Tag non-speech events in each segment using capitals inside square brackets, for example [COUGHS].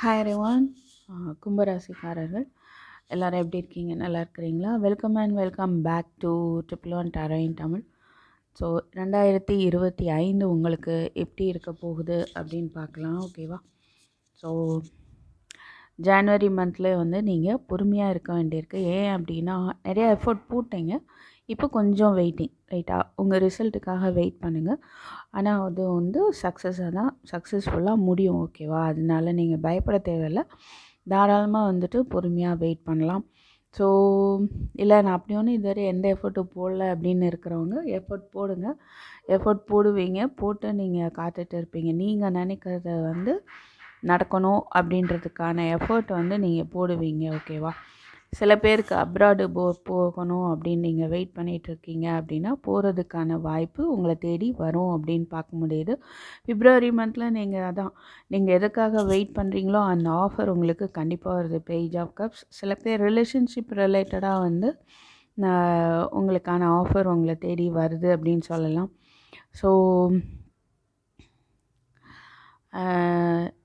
Hi everyone கும்பராசிக்காரர்கள் எல்லோரும் எப்படி இருக்கீங்க? நல்லா இருக்கிறீங்களா? Welcome and welcome back to triple one tarot in Tamil so ரெண்டாயிரத்தி இருபத்தி ஐந்து உங்களுக்கு எப்படி இருக்க போகுது அப்படின்னு பார்க்கலாம் ஓகேவா ஸோ ஜான்வரி மந்தில் வந்து நீங்கள் பொறுமையாக இருக்க வேண்டியிருக்கு. ஏன் அப்படின்னா நிறைய எஃபோர்ட் போட்டீங்க. இப்போ கொஞ்சம் வெயிட்டிங் ரைட்டாக உங்கள் ரிசல்ட்டுக்காக வெயிட் பண்ணுங்கள் ஆனால் அது வந்து சக்ஸஸாக தான் சக்ஸஸ்ஃபுல்லாக முடியும் ஓகேவா அதனால நீங்கள் பயப்பட தேவையில்லை. தாராளமாக வந்துட்டு பொறுமையாக வெயிட் பண்ணலாம். ஸோ இல்லை நான் அப்படி ஒன்றும் இதுவரை எந்த எஃபர்ட்டும் போடல அப்படின்னு இருக்கிறவங்க எஃபர்ட் போடுங்க. எஃபர்ட் போடுவீங்க போட்டு நீங்கள் காத்துட்டு இருப்பீங்க. நீங்கள் நினைக்கிறத வந்து நடக்கணும் அப்படின்றதுக்கான எஃபர்ட் வந்து நீங்கள் போடுவீங்க ஓகேவா சில பேருக்கு அப்ராடு போ போகணும் அப்படின்னு நீங்கள் வெயிட் பண்ணிகிட்ருக்கீங்க அப்படின்னா போகிறதுக்கான வாய்ப்பு உங்களை தேடி வரும் அப்படின்னு பார்க்க முடியுது. பிப்ரவரி மந்தில் நீங்கள் அதான் நீங்கள் எதுக்காக வெயிட் பண்ணுறீங்களோ அந்த ஆஃபர் உங்களுக்கு கண்டிப்பாக வருது. பேஜ் ஆஃப் கப்ஸ் சில பேர் ரிலேஷன்ஷிப் ரிலேட்டடாக வந்து உங்களுக்கான ஆஃபர் உங்களை தேடி வருது அப்படின்னு சொல்லலாம். ஸோ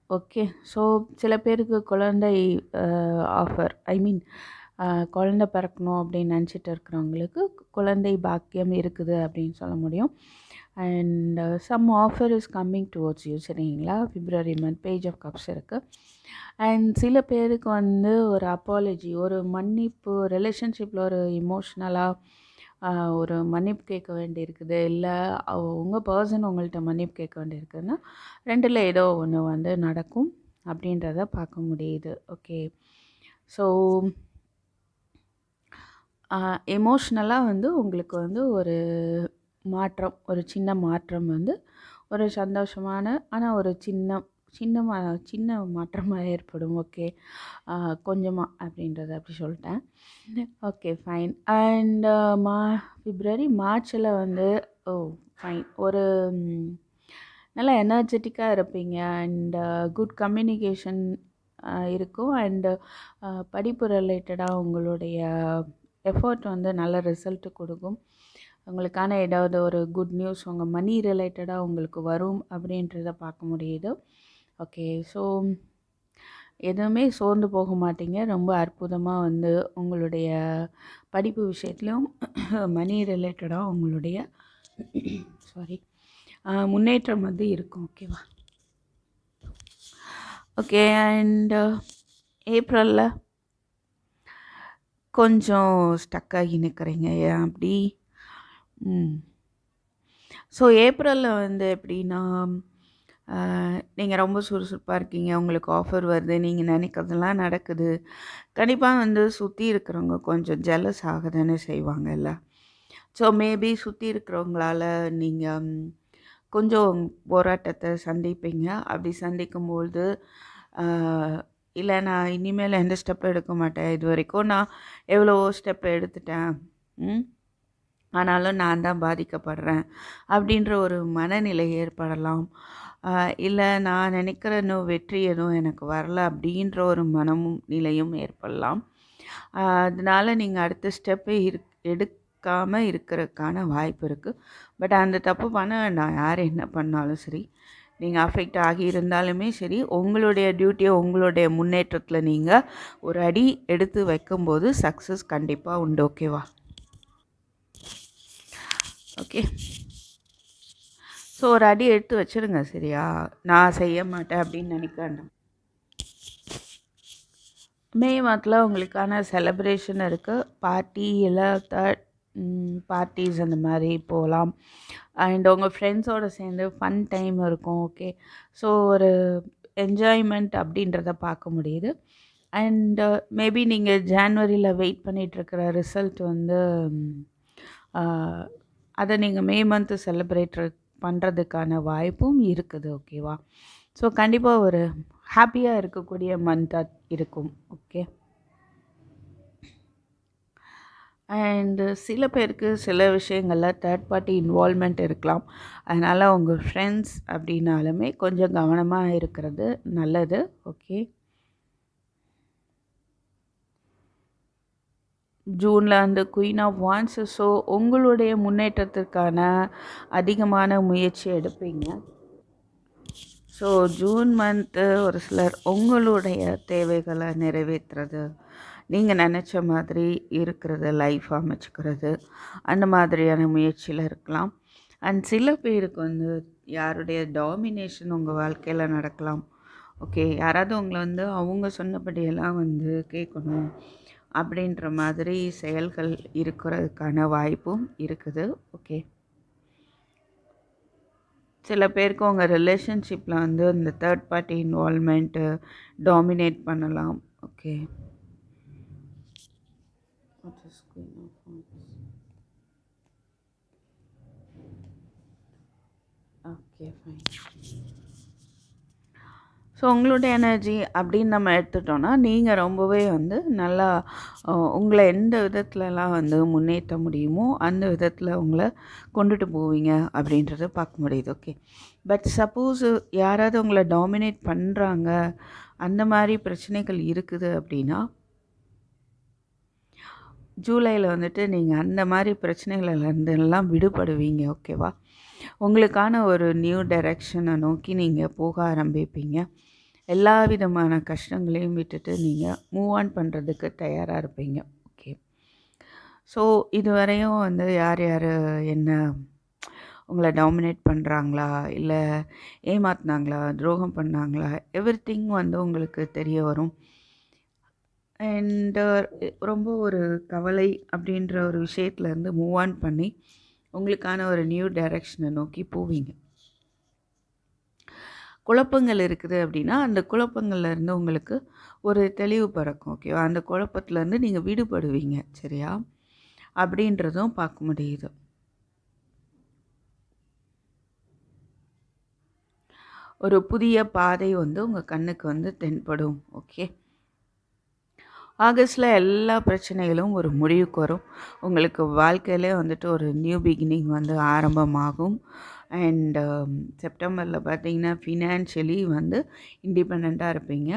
ஓகே ஸோ சில பேருக்கு குழந்தை ஆஃபர் ஐ மீன் குழந்த பிறக்கணும் அப்படின்னு நினச்சிட்டு இருக்கிறவங்களுக்கு குழந்தை பாக்கியம் இருக்குது அப்படின்னு சொல்ல முடியும். And some offer is coming towards you சரிங்களா? February month page of cups இருக்குது அண்ட் சில பேருக்கு வந்து ஒரு அப்பாலஜி ஒரு மன்னிப்பு ரிலேஷன்ஷிப்பில் ஒரு இமோஷ்னலாக ஒரு மன்னிப்பு கேட்க வேண்டியிருக்குது. இல்லை உங்கள் பர்சன் உங்கள்கிட்ட மன்னிப்பு கேட்க வேண்டியிருக்குதுன்னா ரெண்டில் ஏதோ ஒன்று வந்து நடக்கும் அப்படின்றத பார்க்க முடியுது. ஓகே ஸோ எமோஷ்னலாக வந்து உங்களுக்கு வந்து ஒரு மாற்றம் ஒரு சின்ன மாற்றம் வந்து ஒரு சந்தோஷமான ஆனால் ஒரு சின்ன சின்ன மா சின்ன மாற்றமாக ஏற்படும். ஓகே. கொஞ்சமாக அப்படின்றத அப்படி சொல்லிட்டேன். Okay fine. அண்ட் மா பிப்ரவரி மார்ச்சில் வந்து ஓ ஃபைன். ஒரு நல்லா எனர்ஜெட்டிக்காக இருப்பீங்க. அண்ட் குட் கம்யூனிகேஷன் இருக்கும். அண்டு படிப்பு ரிலேட்டடாக உங்களுடைய எஃபர்ட் வந்து நல்ல ரிசல்ட்டு கொடுக்கும். உங்களுக்கான ஏதாவது ஒரு குட் நியூஸ் உங்கள் மணி ரிலேட்டடாக உங்களுக்கு வரும் அப்படின்றத பார்க்க முடியுது. ஓகே ஸோ எதுவுமே சோர்ந்து போக மாட்டீங்க. ரொம்ப அற்புதமாக வந்து உங்களுடைய படிப்பு விஷயத்துலையும் மணி ரிலேட்டடாக உங்களுடைய [COUGHS] சாரி முன்னேற்றம் வந்து இருக்கும். ஓகேவா ஓகே அண்ட் ஏப்ரலில் கொஞ்சம் ஸ்டக்காகி நிற்கிறீங்க ஏன் அப்படி? ம். ஸோ ஏப்ரலில் வந்து எப்படின்னா நீங்கள் ரொம்ப சுறுசுறுப்பாக இருக்கீங்க. உங்களுக்கு ஆஃபர் வருது. நீங்கள் நினைக்கிறதெல்லாம் நடக்குது. கண்டிப்பாக வந்து சுற்றி இருக்கிறவங்க கொஞ்சம் ஜெலஸ் ஆக தானே செய்வாங்கல்ல. ஸோ மேபி சுற்றி இருக்கிறவங்களால நீங்கள் கொஞ்சம் போராட்டத்தை சந்திப்பீங்க. அப்படி சந்திக்கும்பொழுது இல்லை நான் இனிமேல் எந்த ஸ்டெப்பும் எடுக்க மாட்டேன். இது வரைக்கும் நான் எவ்வளவோ ஸ்டெப் எடுத்துட்டேன். ம் ஆனாலும் நான் தான் பாதிக்கப்படுறேன். அப்படின்ற ஒரு மனநிலை ஏற்படலாம். இல்லை நான் நினைக்கிற இன்னும் வெற்றி எதுவும் எனக்கு வரல அப்படின்ற ஒரு மனமும் நிலையும் ஏற்படலாம். அதனால் நீங்கள் அடுத்த ஸ்டெப்பு இரு எடுக்காமல் இருக்கிறதுக்கான வாய்ப்பு இருக்குது பட் அந்த தப்பு பண்ண நான் யார் என்ன பண்ணாலும் சரி நீங்கள் அஃபெக்ட் ஆகியிருந்தாலுமே சரி உங்களுடைய டியூட்டியை உங்களுடைய முன்னேற்றத்தில் நீங்கள் ஒரு அடி எடுத்து வைக்கும்போது சக்ஸஸ் கண்டிப்பாக உண்டு ஓகேவா ஓகே ஸோ ஒரு அடி எடுத்து வச்சுருங்க சரியா? நான் செய்ய மாட்டேன் அப்படின்னு நினைக்கிறேன் மே மாதத்தில் உங்களுக்கான செலப்ரேஷன் இருக்குது பார்ட்டி எல்லாம் தேர்ட் பார்ட்டிஸ் அந்த மாதிரி போகலாம். அண்ட் உங்கள் ஃப்ரெண்ட்ஸோடு சேர்ந்து ஃபன் டைம் இருக்கும் ஓகே ஸோ ஒரு என்ஜாய்மெண்ட் அப்படின்றத பார்க்க முடியுது. அண்டு மேபி uh, நீங்கள் ஜான்வரியில் வெயிட் பண்ணிகிட்ருக்கிற ரிசல்ட் வந்து அதை நீங்கள் மே மந்த்து செலிப்ரேட் பண்ணுறதுக்கான வாய்ப்பும் இருக்குது ஓகேவா? ஸோ கண்டிப்பாக ஒரு ஹாப்பியாக இருக்கக்கூடிய மந்தாக இருக்கும் ஓகே? அண்டு சில பேருக்கு சில விஷயங்களில் தேர்ட் பார்ட்டி இன்வால்மெண்ட் இருக்கலாம். அதனால் உங்கள் ஃப்ரெண்ட்ஸ் அப்படின்னாலுமே கொஞ்சம் கவனமாக இருக்கிறது நல்லது ஓகே? ஜூனில் அந்த குயின் ஆஃப் வான்ஸ் ஸோ உங்களுடைய முன்னேற்றத்திற்கான அதிகமான முயற்சி எடுப்பீங்க. ஸோ ஜூன் மந்த்து ஒரு சிலர் உங்களுடைய தேவைகளை நிறைவேற்றுறது நீங்கள் நினச்ச மாதிரி இருக்கிறது லைஃப் அமைச்சுக்கிறது அந்த மாதிரியான முயற்சியில் இருக்கலாம். அண்ட் சில பேருக்கு வந்து யாருடைய டாமினேஷன் உங்கள் வாழ்க்கையில் நடக்கலாம். ஓகே யாராவது உங்களை வந்து அவங்க சொன்னபடியெல்லாம் வந்து கேட்கணும். அப்படின்ற மாதிரி செயல்கள் இருக்கிறதுக்கான வாய்ப்பும் இருக்குது. ஓகே. சில பேருக்கு உங்கள் ரிலேஷன்ஷிப்பில் வந்து இந்த தேர்ட் பார்ட்டி இன்வால்மெண்ட்டு டாமினேட் பண்ணலாம். ஓகே. ஓகே ஃபைன் ஸோ உங்களுடைய எனர்ஜி அப்படின்னு நம்ம எடுத்துட்டோன்னா நீங்கள் ரொம்பவே வந்து நல்லா உங்களை எந்த விதத்துலலாம் வந்து முன்னேற்ற முடியுமோ அந்த விதத்தில் உங்களை கொண்டுட்டு போவீங்க அப்படின்றத பார்க்க முடியுது. ஓகே பட் சப்போஸ் யாராவது உங்களை டாமினேட் பண்ணுறாங்க அந்த மாதிரி பிரச்சனைகள் இருக்குது அப்படின்னா ஜூலையில் வந்துட்டு நீங்கள் அந்த மாதிரி பிரச்சனைகள்லேருந்து எல்லாம் விடுபடுவீங்க. ஓகேவா உங்களுக்கான ஒரு நியூ டைரக்ஷனை நோக்கி நீங்கள் போக ஆரம்பிப்பீங்க. எல்லா விதமான கஷ்டங்களையும் விட்டுட்டு நீங்கள் மூவ் ஆன் பண்ணுறதுக்கு தயாராக இருப்பீங்க. ஓகே ஸோ இதுவரையும் வந்து யார் யார் என்ன உங்களை டாமினேட் பண்ணுறாங்களா இல்லை ஏமாத்தினாங்களா? துரோகம் பண்ணாங்களா? எவ்ரி திங் வந்து உங்களுக்கு தெரிய வரும். அண்டு ரொம்ப ஒரு கவலை அப்படின்ற ஒரு விஷயத்துலேருந்து மூவ் ஆன் பண்ணி உங்களுக்கான ஒரு நியூ டைரக்ஷனை நோக்கி போவீங்க. குழப்பங்கள் இருக்குது அப்படின்னா அந்த குழப்பங்கள்லேருந்து உங்களுக்கு ஒரு தெளிவு பிறக்கும் ஓகேவா அந்த குழப்பத்துலேருந்து நீங்கள் விடுபடுவீங்க சரியா? அப்படின்றதும் பார்க்க முடியுது. ஒரு புதிய பாதை வந்து உங்கள் கண்ணுக்கு வந்து தென்படும் ஓகே ஆகஸ்டில் எல்லா பிரச்சனைகளும் ஒரு முடிவுக்கு வரும். உங்களுக்கு வாழ்க்கையிலே வந்துட்டு ஒரு நியூ பிகினிங் வந்து ஆரம்பமாகும். அண்ட் செப்டம்பரில் um, பார்த்தீங்கன்னா ஃபினான்ஷியலி வந்து இண்டிபெண்ட்டாக இருப்பீங்க.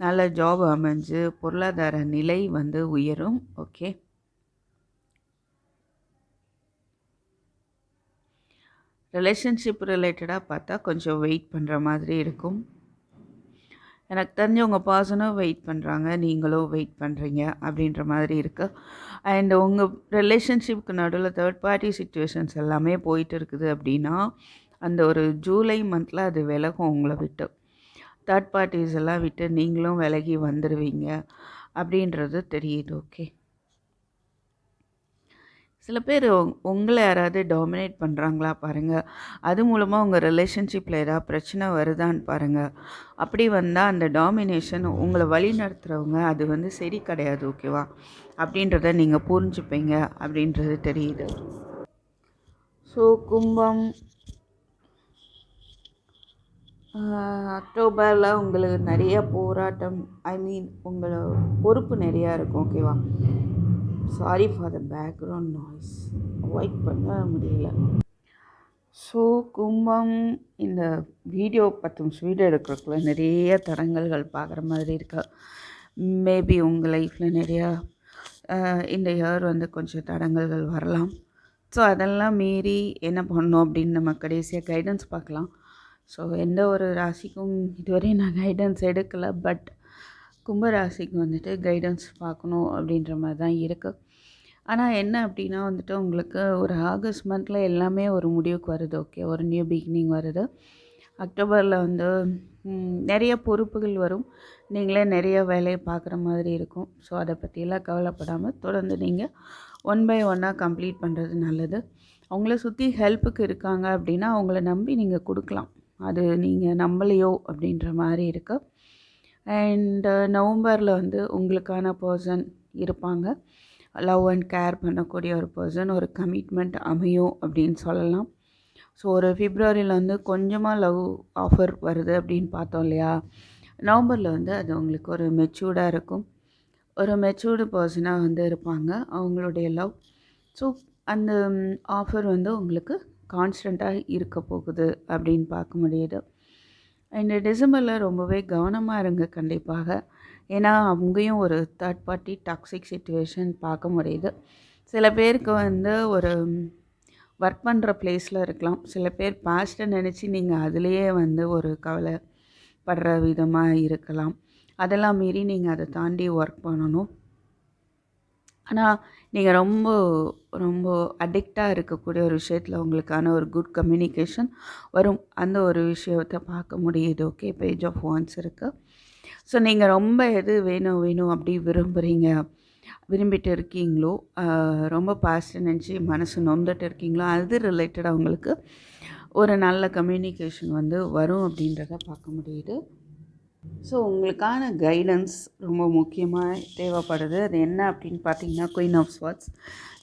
நல்ல ஜாப் அமைஞ்சு பொருளாதார நிலை வந்து உயரும். ஓகே ரிலேஷன்ஷிப் ரிலேட்டடாக பார்த்தா கொஞ்சம் வெயிட் பண்ணுற மாதிரி இருக்கும். எனக்கு தெரிஞ்சவங்க உங்கள் பர்சனும் வெயிட் பண்ணுறாங்க நீங்களும் வெயிட் பண்ணுறீங்க அப்படின்ற மாதிரி இருக்குது அண்ட் உங்கள் ரிலேஷன்ஷிப்க்கு நடுவில் தேர்ட் பார்ட்டி சுச்சுவேஷன்ஸ் எல்லாமே போயிட்டு இருக்குது அப்படின்னா அந்த ஒரு ஜூலை மந்தில் அது விலகும் உங்களை விட்டு. தேர்ட் பார்ட்டிஸ் எல்லாம் விட்டு நீங்களும் விலகி வந்துடுவீங்க அப்படின்றது தெரியுது ஓகே சில பேர் உங்களை யாராவது டாமினேட் பண்ணுறாங்களா பாருங்கள் அது மூலமாக உங்கள் ரிலேஷன்ஷிப்பில் ஏதாவது பிரச்சனை வருதான்னு பாருங்கள் அப்படி வந்தால் அந்த டாமினேஷன் உங்களை வழி நடத்துகிறவங்க அது வந்து சரி கிடையாது ஓகேவா அப்படின்றத நீங்கள் புரிஞ்சுப்பீங்க அப்படின்றது தெரியுது. ஸோ கும்பம் அக்டோபரில் உங்களுக்கு நிறைய போராட்டம் ஐ மீன் உங்களை பொறுப்பு நிறையா இருக்கும் ஓகேவா sorry for the background noise avoid பண்ண முடியல. ஸோ கும்பம் இந்த வீடியோ பத்து நிமிஷம் வீடியோ எடுக்கிறதுக்குள்ள நிறைய தடங்கல்கள் பார்க்குற மாதிரி இருக்கு. மேபி உங்கள் லைஃப்பில் நிறையா இந்த இயர் வந்து கொஞ்சம் தடங்கல்கள் வரலாம். ஸோ அதெல்லாம் மீறி என்ன பண்ணணும் அப்படின்னு நம்ம கடைசியாக கைடன்ஸ் பார்க்கலாம். ஸோ எந்த ஒரு ராசிக்கும் இதுவரையும் நான் கைடன்ஸ் எடுக்கலை பட் கும்பராசிக்கு வந்துட்டு கைடன்ஸ் பார்க்கணும் அப்படின்ற மாதிரி தான் இருக்குது ஆனால் என்ன அப்படின்னா வந்துட்டு உங்களுக்கு ஒரு ஆகஸ்ட் மந்தில் எல்லாமே ஒரு முடிவுக்கு வருது ஓகே ஒரு நியூ பிகினிங் வருது. அக்டோபரில் வந்து நிறைய பொறுப்புகள் வரும். நீங்களே நிறைய வேலையை பார்க்குற மாதிரி இருக்கும். ஸோ அதை பற்றியெல்லாம் கவலைப்படாமல் தொடர்ந்து நீங்கள் ஒன் பை ஒன்னாக கம்ப்ளீட் பண்ணுறது நல்லது. அவங்கள சுற்றி ஹெல்ப்புக்கு இருக்காங்க அப்படின்னா அவங்கள நம்பி நீங்கள் கொடுக்கலாம். அது நீங்கள் நம்பலையோ அப்படின்ற மாதிரி இருக்குது அண்டு uh, நவம்பரில் வந்து உங்களுக்கான பர்சன் இருப்பாங்க. லவ் அண்ட் கேர் பண்ணக்கூடிய ஒரு பர்சன் ஒரு கமிட்மெண்ட் அமையும் அப்படின்னு சொல்லலாம். ஸோ ஒரு ஃபிப்ரவரியில் வந்து கொஞ்சமாக லவ் ஆஃபர் வருது அப்படின்னு பார்த்தோம் இல்லையா? நவம்பரில் வந்து அது உங்களுக்கு ஒரு மெச்சூர்டாக இருக்கும். ஒரு மெச்சூர்டு பர்சனாக வந்து இருப்பாங்க. அவங்களுடைய லவ் ஸோ அந்த ஆஃபர் வந்து உங்களுக்கு கான்ஸ்டண்ட்டாக இருக்க போகுது அப்படின்னு பார்க்க முடியுது. இந்த டிசம்பரில் ரொம்பவே கவனமாக இருங்க கண்டிப்பாக. ஏன்னா அங்கேயும் ஒரு தேர்ட் பார்ட்டி டாக்ஸிக் சுச்சுவேஷன் பார்க்க முடியுது. சில பேருக்கு வந்து ஒரு ஒர்க் பண்ணுற பிளேஸில் இருக்கலாம். சில பேர் பாஸ்ட்டை நினச்சி நீங்கள் அதுலேயே வந்து ஒரு கவலைப்படுற விதமாக இருக்கலாம். அதெல்லாம் மீறி நீங்கள் அதை தாண்டி ஒர்க் பண்ணணும். ஆனால் நீங்கள் ரொம்ப ரொம்ப அடிக்டாக இருக்கக்கூடிய ஒரு விஷயத்தில் உங்களுக்கான ஒரு குட் கம்யூனிகேஷன் வரும். அந்த ஒரு விஷயத்தை பார்க்க முடியுது. ஓகே பேஜ் ஆஃப் வான்ஸ் இருக்குது ஸோ நீங்கள் ரொம்ப எது வேணும் வேணும் அப்படி விரும்புகிறீங்க விரும்பிட்டு இருக்கீங்களோ ரொம்ப பாஸ்ட்டு நினச்சி மனசு நொந்துட்டு இருக்கீங்களோ அது ரிலேட்டடாக உங்களுக்கு ஒரு நல்ல கம்யூனிகேஷன் வந்து வரும் அப்படின்றத பார்க்க முடியுது. ஸோ உங்களுக்கான கைடன்ஸ் ரொம்ப முக்கியமாக தேவைப்படுது. அது என்ன அப்படின்னு பார்த்தீங்கன்னா குயின் ஆஃப் ஸ்வாட்ஸ்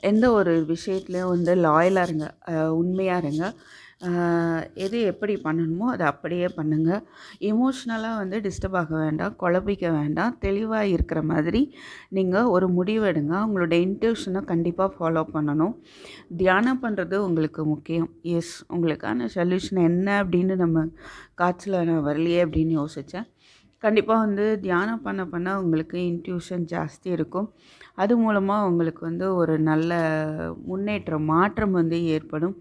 எந்த ஒரு விஷயத்துலையும் வந்து லாயலாக இருங்க. உண்மையாக இருங்க. எது எப்படி பண்ணணுமோ அதை அப்படியே பண்ணுங்கள் எமோஷ்னலாக வந்து டிஸ்டர்ப் ஆக வேண்டாம் குழப்பிக்க வேண்டாம். தெளிவாக இருக்கிற மாதிரி நீங்கள் ஒரு முடிவெடுங்க உங்களோட இன்ட்யூஷனை கண்டிப்பாக ஃபாலோ பண்ணணும். தியானம் பண்ணுறது உங்களுக்கு முக்கியம். எஸ் உங்களுக்கான சொல்யூஷன் என்ன அப்படின்னு நம்ம காய்ச்சல் நான் வரலையே அப்படின்னு யோசித்தேன் கண்டிப்பாக வந்து தியானம் பண்ண பண்ண உங்களுக்கு இன்ட்யூஷன் ஜாஸ்தி இருக்கும். அது மூலமாக உங்களுக்கு வந்து ஒரு நல்ல முன்னேற்றம் மாற்றம் வந்து ஏற்படும்.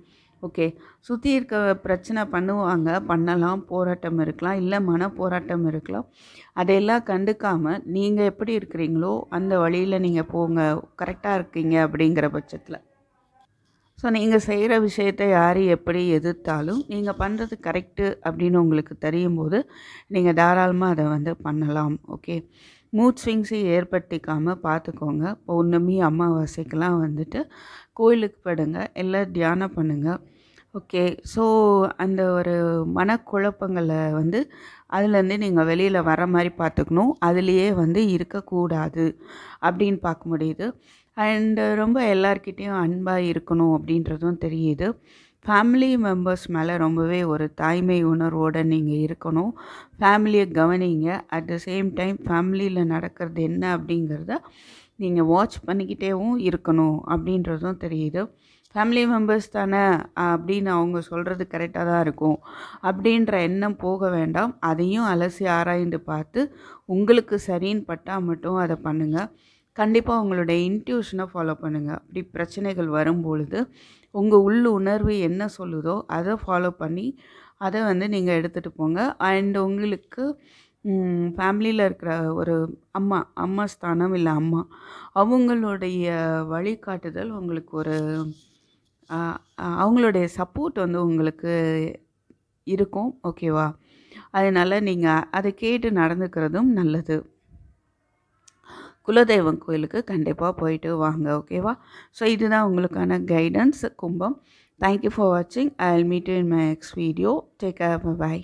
ஓகே. சுற்றி இருக்க பிரச்சனை பண்ணுவாங்க. பண்ணலாம் போராட்டம் இருக்கலாம் இல்லை மன போராட்டம் இருக்கலாம். அதையெல்லாம் கண்டுக்காமல் நீங்கள் எப்படி இருக்கிறீங்களோ அந்த வழியில் நீங்கள் போங்க. கரெக்டாக இருக்கீங்க அப்படிங்கிற பட்சத்தில். ஸோ நீங்கள் செய்கிற விஷயத்தை யார் எப்படி எதிர்த்தாலும் நீங்கள் பண்ணுறது கரெக்டு அப்படின்னு உங்களுக்கு தெரியும் போது நீங்கள் தாராளமாக அதை வந்து பண்ணலாம். ஓகே. மூட் ஸ்விங்ஸை ஏற்படுத்திக்காமல் பார்த்துக்கோங்க பௌர்ணமி அமாவாசைக்கெலாம் வந்துட்டு கோயிலுக்கு படுங்க இல்லை தியானம் பண்ணுங்கள் ஓகே. ஸோ அந்த ஒரு மனக்குழப்பங்களை வந்து அதுலேருந்து நீங்கள் வெளியில் வர மாதிரி பார்த்துக்கணும் அதுலேயே வந்து இருக்கக்கூடாது அப்படின்னு பார்க்க முடியுது. அண்டு ரொம்ப எல்லார்கிட்டேயும் அன்பாக இருக்கணும் அப்படின்றதும் தெரியுது. ஃபேமிலி மெம்பர்ஸ் மேலே ரொம்பவே ஒரு தாய்மை உணர்வோடு நீங்கள் இருக்கணும். ஃபேமிலியை கவனிங்க. அட் த சேம் டைம் ஃபேமிலியில் நடக்கிறது என்ன அப்படிங்கிறத நீங்கள் வாட்ச் பண்ணிக்கிட்டேவும் இருக்கணும் அப்படின்றதும் தெரியுது. ஃபேமிலி மெம்பர்ஸ் தானே அப்படின்னு அவங்க சொல்கிறது கரெக்டாக தான் இருக்கும். அப்படின்ற எண்ணம் போக வேண்டாம். அதையும் அலசி ஆராய்ந்து பார்த்து உங்களுக்கு சரின்னு பட்டால் மட்டும் அதை பண்ணுங்கள் கண்டிப்பாக உங்களுடைய இன்ட்யூஷனை ஃபாலோ பண்ணுங்கள் அப்படி பிரச்சனைகள் வரும்பொழுது உங்கள் உள் உணர்வு என்ன சொல்லுதோ அதை ஃபாலோ பண்ணி அதை வந்து நீங்கள் எடுத்துகிட்டு போங்க. அண்ட் உங்களுக்கு ஃபேமிலியில் இருக்கிற ஒரு அம்மா அம்மா ஸ்தானம் இல்லை அம்மா அவங்களுடைய வழிகாட்டுதல் உங்களுக்கு ஒரு அவங்களுடைய சப்போர்ட் வந்து உங்களுக்கு இருக்கும் ஓகேவா அதனால் நீங்கள் அதை கேட்டு நடந்துக்கிறதும் நல்லது. குலதெய்வம் கோயிலுக்கு கண்டிப்பாக போயிட்டு வாங்க ஓகேவா ஸோ இதுதான் உங்களுக்கான கைடன்ஸ் கும்பம். தேங்க்யூ ஃபார் வாட்சிங் I'll meet in my next video take care bye